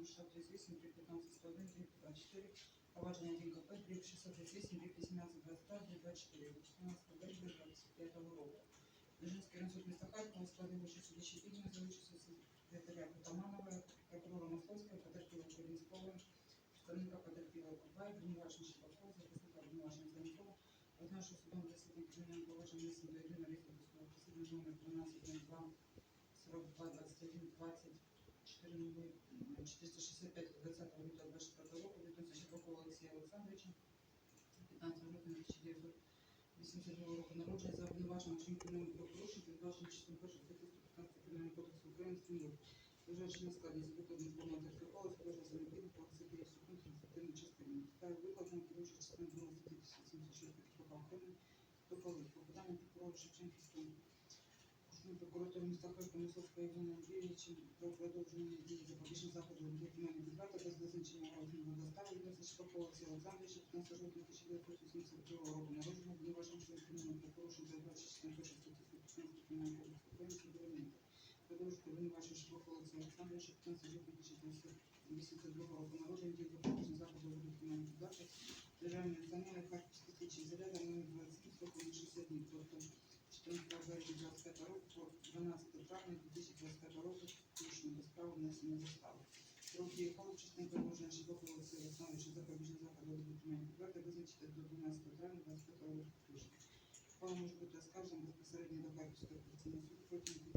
КП номер 638, 15, 101, 24, провадження 1 КП, 638, 18, 22, 24, 14 березня 25 року. Держинський суд міста Харкова складив вище судячі підняв, залишився секретаря Кутаманова, прокурора Московського, потерпіла Корінського, представника потерпілого Кубай, обвинувачення Шибакова, захисника обвинувачення Станкова, Одна, що судом засідання кримінального провадження до єдиного реєстру досудового розслідування номер 1202 42 21 24 465 20 лютого 24 року відносно Щербакова Олексія Олександровича 15 грудня 1982 року народження за обвинуваченням вчинком про порушення, передбачення частин 1 статті 115 Кримінального кодексу України встановив. Зважаючи на складність викладених повного протоколу, складно за необхідно погасити їх суд адміністративної частини. Та викладено керуючи частини 2 статті 276 КПК України, доповідь по питанню прокурора Шевченківського прокуратури міста Харкова Шпакова Олексія Олександровича 15 жовтня 1982 року народження обвинуваченим що кримінального правопорушення передбачення частини 1 статті 115 Кримінального кодексу України судовим. Продовжити обвинувачення Шпакова Олексія Олександровича 15 жовтня 1982 року народження дії запобіжного заходу кримінальної відплати державної установи Харківський слідчий заряд номер 27 сроком на 60 днів, тобто 14 березня 25 року 12 травня 2025 року включно без права внесення застави. Срок дії ухвали частини положення Шибакова Олексія Олександровича запобіжного заходу до документів відверти визначити до 12 травня 25 может быть расскажем може бути оскаржена безпосередньо до Харківського апеляційного суду протягом